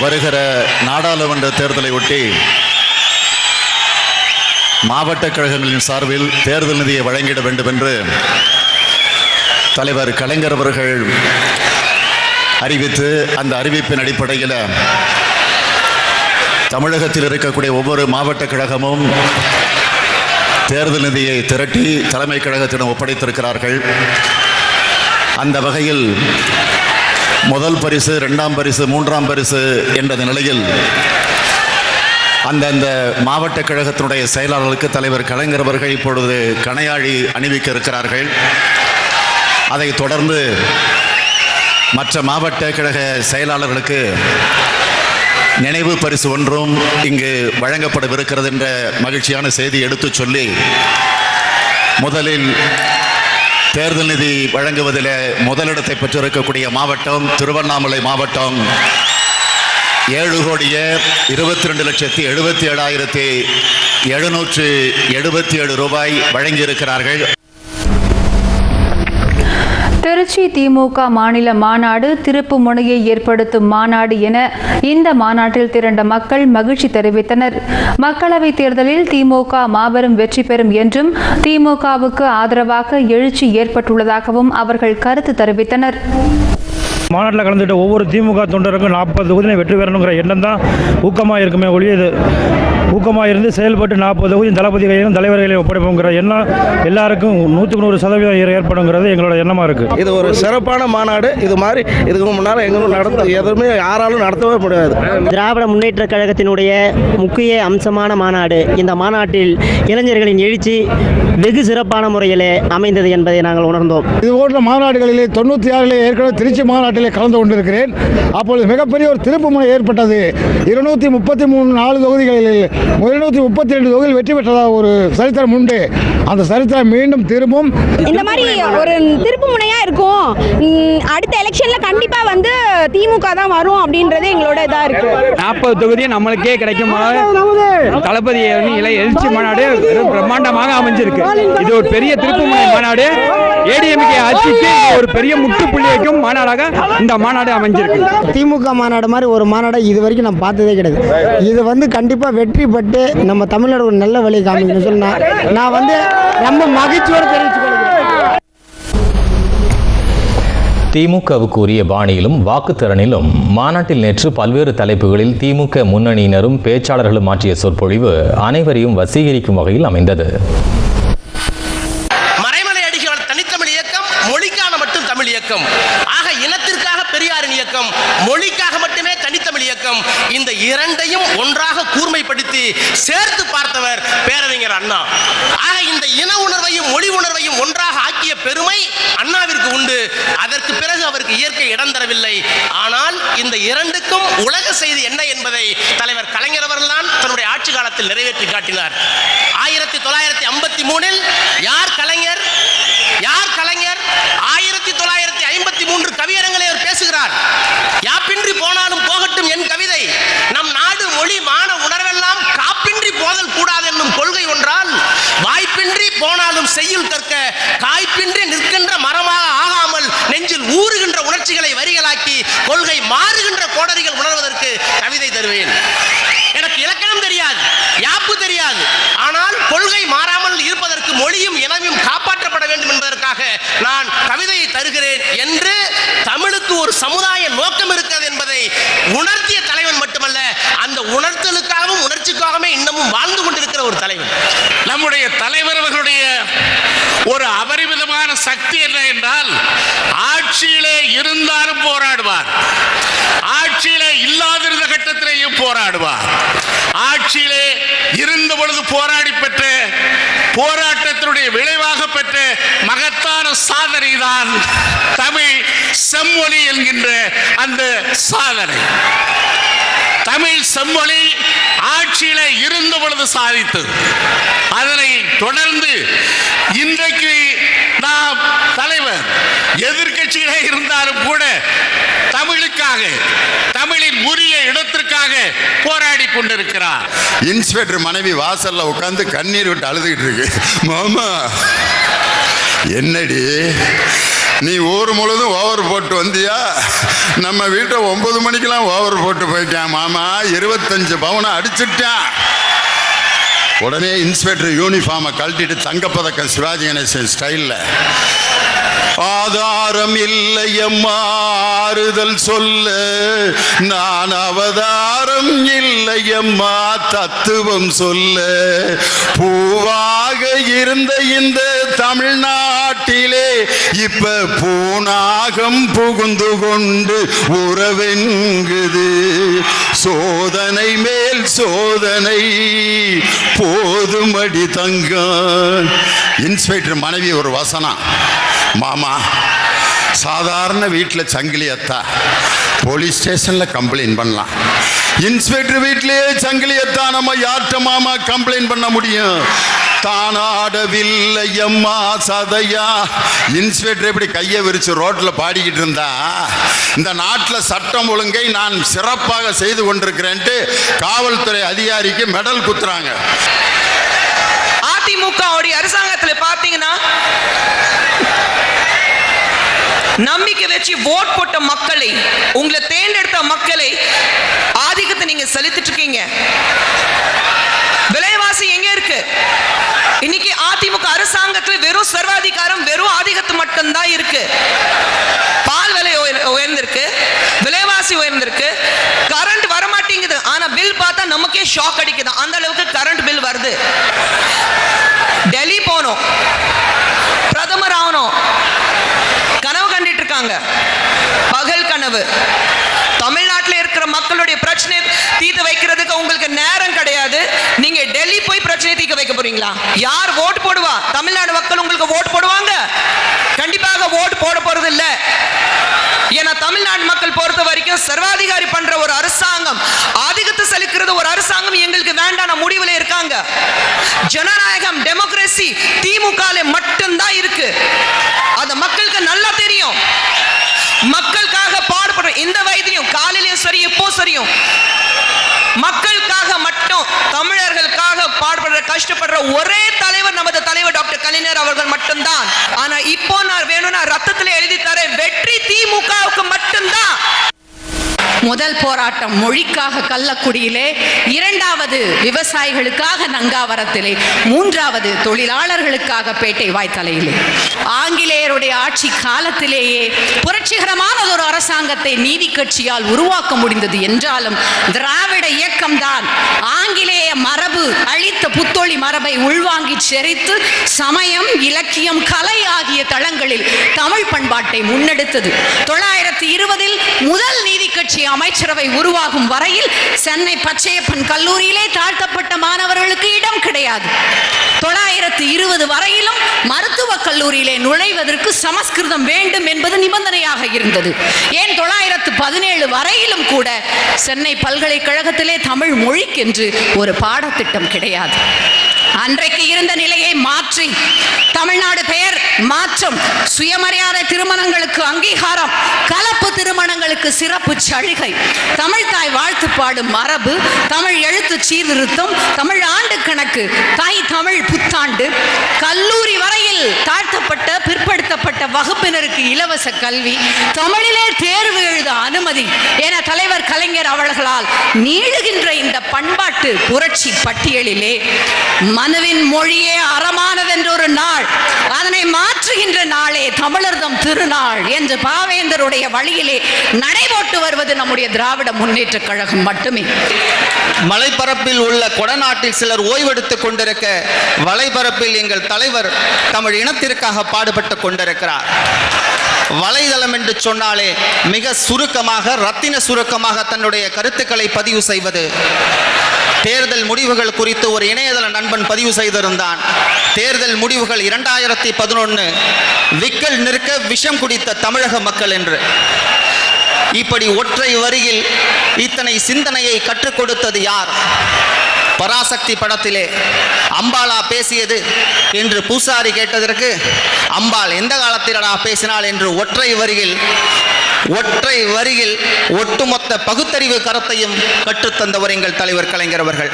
வருகிற நாடாளுமன்ற தேர்தலை ஒட்டி மாவட்ட கழகங்களின் சார்பில் தேர்தல் நிதியை வழங்கிட வேண்டும் என்று தலைவர் கலைஞர் அவர்கள் அறிவித்து அந்த அறிவிப்பின் அடிப்படையில் தமிழகத்தில் இருக்கக்கூடிய ஒவ்வொரு மாவட்ட கழகமும் தேர்தல் நிதியை திரட்டி தலைமை கழகத்திடம் ஒப்படைத்திருக்கிறார்கள். அந்த வகையில் முதல் பரிசு ரெண்டாம் பரிசு மூன்றாம் பரிசு என்ற நிலையில் அந்தந்த மாவட்ட கழகத்தினுடைய செயலாளர்களுக்கு தலைவர் கலைஞர் அவர்கள் இப்பொழுது கணையாழி அணிவிக்க இருக்கிறார்கள். அதைத் தொடர்ந்து மற்ற மாவட்ட கழக செயலாளர்களுக்கு நினைவு பரிசு ஒன்றும் இங்கு வழங்கப்படவிருக்கிறது என்ற மகிழ்ச்சியான செய்தி எடுத்துச் சொல்லி முதலில் தேர்தல் நிதி வழங்குவதில் முதலிடத்தை பெற்றிருக்கக்கூடிய மாவட்டம் திருவண்ணாமலை மாவட்டம். ஏழு கோடியே இருபத்தி ரெண்டு லட்சத்தி எழுபத்தி ஏழாயிரத்தி எழுநூற்று எழுபத்தி ஏழு ரூபாய் வழங்கியிருக்கிறார்கள். திருச்சி திமுக மாநில மாநாடு திருப்பு முனையை ஏற்படுத்தும் மாநாடு என இந்த மாநாட்டில் திரண்ட மக்கள் மகிழ்ச்சி தெரிவித்தனர். மக்களவைத் தேர்தலில் திமுக மாபெரும் வெற்றி பெறும் என்றும் திமுகவுக்கு ஆதரவாக எழுச்சி ஏற்பட்டுள்ளதாகவும் அவர்கள் கருத்து தெரிவித்தனர். மாநாட்டில் கலந்துட்டு ஒவ்வொரு திமுக தொண்டருக்கும் நாற்பது தொகுதியை வெற்றி பெறணுங்கிற எண்ணம் தான் ஊக்கமாக இருக்குமே ஒழிய இது ஊக்கமாக இருந்து செயல்பட்டு நாற்பது தொகுதி தளபதி கையிலும் தலைவர் கையிலும் ஒப்படைப்போங்கிற எண்ணம் எல்லாருக்கும் நூற்றுக்கு நூறு சதவீதம் ஏற்படுங்கிறது எங்களோட எண்ணமாக இருக்குது இது ஒரு சிறப்பான மாநாடு. இது மாதிரி இதுக்கு முன்னால் எங்களும் நடத்த எதுவுமே யாராலும் நடத்தவே முடியாது. திராவிட முன்னேற்ற கழகத்தினுடைய முக்கிய அம்சமான மாநாடு. இந்த மாநாட்டில் இளைஞர்களின் எழுச்சி வெகு சிறப்பான முறையில் அமைந்தது என்பதை நாங்கள் உணர்ந்தோம். இது போன்ற மாநாடுகளிலே தொண்ணூற்றி ஆறிலே ஏற்கனவே திருச்சி மாநாட்டிலே கலந்து கொண்டிருக்கிறேன். அப்பொழுது மிகப்பெரிய ஒரு திருப்பு முனை ஏற்பட்டது. இருநூத்தி முப்பத்தி மூணு நாலு தொகுதிகளில் இருநூத்தி முப்பத்தி ரெண்டு தொகுதியில் வெற்றி பெற்றதாக ஒரு சரித்திரம் உண்டு. அந்த சரித்திரம் மீண்டும் திரும்பும். இந்த மாதிரி ஒரு திருப்பு முனையா இருக்கும். அடுத்த எலெக்ஷன்ல கண்டிப்பா வந்து திமுக தான் வரும் அப்படின்றது எங்களோட இதா இருக்கு. நாற்பது தொகுதியும் நம்மளுக்கே கிடைக்கும் தளபதி இலை எழுச்சி மாநாடு பிரம்மாண்டமாக அமைஞ்சிருக்கு. இது ஒரு பெரிய திருப்புமுனை மாநாடு. ஏடிஎம்கே ஆட்சிக்கு ஒரு பெரிய முட்டுப்புள்ளி வைக்கும் மாநாடாக இந்த மாநாடு அமைஞ்சிருக்கு. திமுக மாநாடு மாதிரி ஒரு மாநாடை இது வரைக்கும் நான் பார்த்ததே கிடையாது. இது வந்து கண்டிப்பாக வெற்றி பெற்று நம்ம தமிழ்நாடு ஒரு நல்ல வழி காமிக்கணும்னு சொன்னா நான் வந்து ரொம்ப மகிழ்ச்சியோடு தெரிவித்துக் கொள்கிறேன் திமுகவுக்கு உரிய பாணியிலும் வாக்குத்திறனிலும் மாநாட்டில் நேற்று பல்வேறு தலைப்புகளில் திமுக முன்னணியினரும் பேச்சாளர்களும் ஆற்றிய சொற்பொழிவு அனைவரையும் வசீகரிக்கும் வகையில் அமைந்தது. மறைமலை அடிகள் தனித்தமிழ் இயக்கம் மொழிக்கான மட்டும் தமிழ் இயக்கம். ஆக இனத்திற்காக பெரியாரின் இயக்கம் மொழிக்காக மட்டுமே தனித்தமிழ் இயக்கம். இந்த இரண்டையும் ஒன்றாக கூர்மைப்படுத்தி சேர்த்து பார்த்தவர் பேரறிஞர் அண்ணா. ஆக இந்த இன உணர்வையும் மொழி உணர்வையும் ஒன்றாக ஆக்கிய பெருமை அண்ணாவிற்கு உண்டு. அதற்கு பிறகு அவருக்கு இயற்கை இடம் தரவில்லை. ஆனால் இந்த இரண்டுக்கும் உலக செய்தி என்ன என்பதை தலைவர் கலைஞர் அவர்கள்தான் தன்னுடைய ஆட்சி காலத்தில் நிறைவேற்றி காட்டினார். ஆயிரத்தி தொள்ளாயிரத்தி ஐம்பத்தி மூணில் கொள்கை மாறுகின்ற கோடரிகள் உணர்வதற்கு கவிதை தருவேன். எனக்கு இலக்கணம் தெரியாது யாப்பு தெரியாது. ஆனால் கொள்கை மாறாமல் இருப்பதற்கு மொழியும் இனமும் காப்பாற்றப்பட வேண்டும் என்பதற்காக நான் கவிதையை தருகிறேன் என்று தமிழுக்கு ஒரு சமுதாய நோக்கம் இருக்கிறது என்பதை உணர்த்திய தலைவன் மட்டுமல்ல அந்த உணர்த்தலுக்காகவும் உணர்ச்சிக்காகவே இன்னமும் வாழ்ந்து கொண்டிருக்கிற ஒரு தலைவன். நம்முடைய தலைவர் அவர்களுடைய ஒரு அபரிமிதமான சக்தி என்ன என்றால் ஆட்சியிலே இருந்தாலும் போராடுவார். ஆட்சியிலே இல்லாதிருந்த கட்டத்திலேயும் போராடுவார். ஆட்சியிலே இருந்த பொழுது போராடி பெற்ற போராட்டத்தினுடைய விளைவாக பெற்ற மகத்தான சாதனை தான் தமிழ் செம்மொழி என்கின்ற அந்த சாதனை. தமிழ் செம்மொழி ஆட்சியில இருந்த பொழுது சாதித்தது. அதனை தொடர்ந்து இன்றைக்கு நாம் தலைவர் எதிர்க்கட்சியிலே இருந்தாலும் கூட தமிழுக்காக தமிழின் உரிய இடத்திற்காக போராடி கொண்டிருக்கிறார். இன்ஸ்பெக்டர் மனைவி வாசல்ல உட்காந்து கண்ணீர் விட்டு அழுதுகிட்டு இருக்கு. மாமா என்னடி? நீ ஊர் முழுதும் ஓவர் போட்டு வந்தியா? நம்ம வீட்டை ஒன்பது மணிக்கெல்லாம் ஓவர் போட்டு போயிட்டான் மாமா. இருபத்தஞ்சு பவுனை அடிச்சுட்டான். உடனே இன்ஸ்பெக்டர் யூனிஃபார்மை கழட்டிட்டு தங்கப்பதக்கம் சிவாஜி கணேசன் ஸ்டைலில் ஆதாரம் இல்லையம்மா ஆறுதல் சொல்ல. நான் அவதாரம் இல்லையம்மா தத்துவம் சொல்ல. பூவாக இருந்த இந்த தமிழ்நாட்டிலே இப்ப பூனாகம் புகுந்து கொண்டு உறவெங்குது. சோதனை மேல் சோதனை போதுமடி தங்க இன்ஸ்பெக்டர் மனைவி ஒரு வசனம். மாமா சாதாரண வீட்டில் சங்கிலி அத்தா போலீஸ் ஸ்டேஷனில் கம்ப்ளைண்ட் பண்ணலாம். இன்ஸ்பெக்டர் வீட்டிலேயே சங்கிலி அத்தா நம்ம யார்கிட்ட மாமா கம்ப்ளைண்ட் பண்ண முடியும்? தானாடவில்லை அம்மா சதையா? இன்ஸ்பெக்டர் எப்படி கையை விரிச்சு ரோட்டில் பாடிக்கிட்டு இருந்தா? இந்த நாட்டில் சட்டம் ஒழுங்கை நான் சிறப்பாக செய்து கொண்டிருக்கிறேன்ட்டு காவல்துறை அதிகாரிக்கு மெடல் குத்துறாங்க. அதிமுக அரசு நம்பிக்கை வச்சு ஓட் போட்ட மக்களை உங்களை தேர்ந்தெடுத்த மக்களை ஆதிக்கத்தை நீங்க செலுத்திட்டு இருக்கீங்க. விலைவாசி எங்க இருக்கு? இன்னைக்கு அதிமுக அரசாங்கத்தில் வெறும் சர்வாதிகாரம் வெறும் ஆதிக்கத்து மட்டும்தான் இருக்கு. பால் விலை உயர்- உயர்ந்திருக்கு விலைவாசி உயர்ந்திருக்கு. கரண்ட் வர மாட்டேங்குது ஆனா பில் பார்த்தா நமக்கே ஷாக் அடிக்குது. அந்த அளவுக்கு கரண்ட் பில் வருது. டெல்லி போனோம். கனவு தமிழ்நாட்டில் இருக்கிற மக்களுடைய பிரச்சனை தீர்த்து வைக்கிறதுக்கு உங்களுக்கு நேரம் கிடையாது. நீங்க டெல்லி போய் பிரச்சனை தீர்க்க வைக்க போறீங்களா? யார் ஓட்டு போடுவா? தமிழ்நாடு மக்கள் உங்களுக்கு ஓட்டு போடுவாங்க. கண்டிப்பாக ஓட்டு போட போறது இல்ல. ஏன்னா தமிழ்நாடு மக்கள் பொறுத்த வரைக்கும் சர்வாதிகாரி பண்ற ஒரு அரசாங்கம் ஆதிக்கத்தை செலுக்கிறது ஒரு அரசாங்கம் எங்களுக்கு வேண்டாம் முடிவுல இருக்காங்க. ஜனநாயகம் டெமோக்ரஸி திமுக மட்டும்தான் இருக்கு. அது மக்களுக்கு நல்லா தெரியும். மக்களுக்கு பாடுபடுற இந்த வயதிலையும் காலையிலயும் சரி எப்போ சரியும்? மக்களுக்காக மட்டும் தமிழர்களுக்காக பாடுபடுற கஷ்டப்படுற ஒரே தலைவர் நமது தலைவர் டாக்டர் கலைஞர் அவர்கள் மட்டும்தான். ஆனா இப்போ நான் வேணும்னா ரத்தத்துல எழுதி தரேன். வெற்றி திமுகவுக்கு முதல் போராட்டம் மொழிக்காக கள்ளக்குடியிலே இரண்டாவது விவசாயிகளுக்காக நங்காவரத்திலே மூன்றாவது தொழிலாளர்களுக்காக பேட்டை வாய்த்தலையிலே. ஆங்கிலேயருடைய ஆட்சி காலத்திலேயே புரட்சிகரமான ஒரு அரசாங்கத்தை நீதி கட்சியால் உருவாக்க முடிந்தது என்றாலும் திராவிட இயக்கம்தான் ஆங்கிலேய மரபு அழித்த புத்தொழி மரபை உள்வாங்கி செறித்து சமயம் இலக்கியம் கலை ஆகிய தளங்களில் தமிழ் பண்பாட்டை முன்னெடுத்தது. தொள்ளாயிரத்தி இருபதில் முதல் நீதி கட்சி அமைச்சரவை உருவாகும் வரையில் சென்னை பச்சையப்பன் கல்லூரியிலே தாழ்த்தப்பட்ட மாணவர்களுக்கு இடம் கிடையாது. தொள்ளாயிரத்து இருபது வரையிலும் மருத்துவக் கல்லூரியிலே நுழைவதற்கு சமஸ்கிருதம் வேண்டும் என்பது நிபந்தனையாக இருந்தது. ஏன் தொள்ளாயிரத்து பதினேழு வரையிலும் கூட சென்னை பல்கலைக்கழகத்திலே தமிழ் மொழிக்கென்று ஒரு பாடத்திட்டம் கிடையாது. அன்றைக்கு இருந்த நிலையை மாற்றி தமிழ்நாடு பெயர் மாற்றம் சுயமரியாதை திருமணங்களுக்கு அங்கீகாரம் கலப்பு திருமணங்களுக்கு சிறப்பு சலுகை. தமிழ் தாய் வாழ்த்து பாடும் மரபு தமிழ் எழுத்து சீர்திருத்தம் தமிழ் ஆண்டு கணக்கு தாய் தமிழ் புத்தாண்டு. கல்லூரி வரையில் தாழ்த்தப்பட்ட பிற்படுத்தப்பட்ட வகுப்பினருக்கு இலவச கல்வி தமிழிலே தேர்வு எழுத அனுமதி என தலைவர் கலைஞர் அவர்களால் நீளுகின்ற இந்த பண்பாட்டு புரட்சி பட்டியலிலே மனுவின் மொழியே அறம் ஒரு நாள். அதனை மாற்றுகின்ற நாளே தமிழர்தம் திருநாள் என்று பாவேந்தருடைய வழியிலே நடைபோட்டு வருவது நம்முடைய திராவிட முன்னேற்ற கழகம் மட்டுமே. மலைப்பரப்பில் உள்ள கொடநாட்டில் சிலர் ஓய்வெடுத்துக் கொண்டிருக்க வலைபரப்பில் எங்கள் தலைவர் தமிழ் இனத்திற்காக பாடுபட்டு கொண்டிருக்கிறார். வலைதளம் என்று சொன்னாலே மிக சுருக்கமாக ரத்தின சுருக்கமாக தன்னுடைய கருத்துக்களை பதிவு செய்வது தேர்தல் முடிவுகள் குறித்து ஒரு இணையதள நண்பன் பதிவு செய்திருந்தான். தேர்தல் முடிவுகள் இரண்டாயிரத்தி பதினொன்று விக்கல் நிற்க விஷம் குடித்த தமிழக மக்கள் என்று. இப்படி ஒற்றை வரியில் இத்தனை சிந்தனையை கற்றுக் கொடுத்தது யார்? பராசக்தி படத்திலே அம்பாளா பேசியது என்று பூசாரி கேட்டதற்கு அம்பாள் எந்த காலத்திலடா பேசினாள்? என்று ஒற்றை வரியில் ஒற்றை வரியில் ஒட்டுமொத்த பகுத்தறிவு கரத்தையும் கற்றுத்தந்தவர் எங்கள் தலைவர் கலைஞர் அவர்கள்.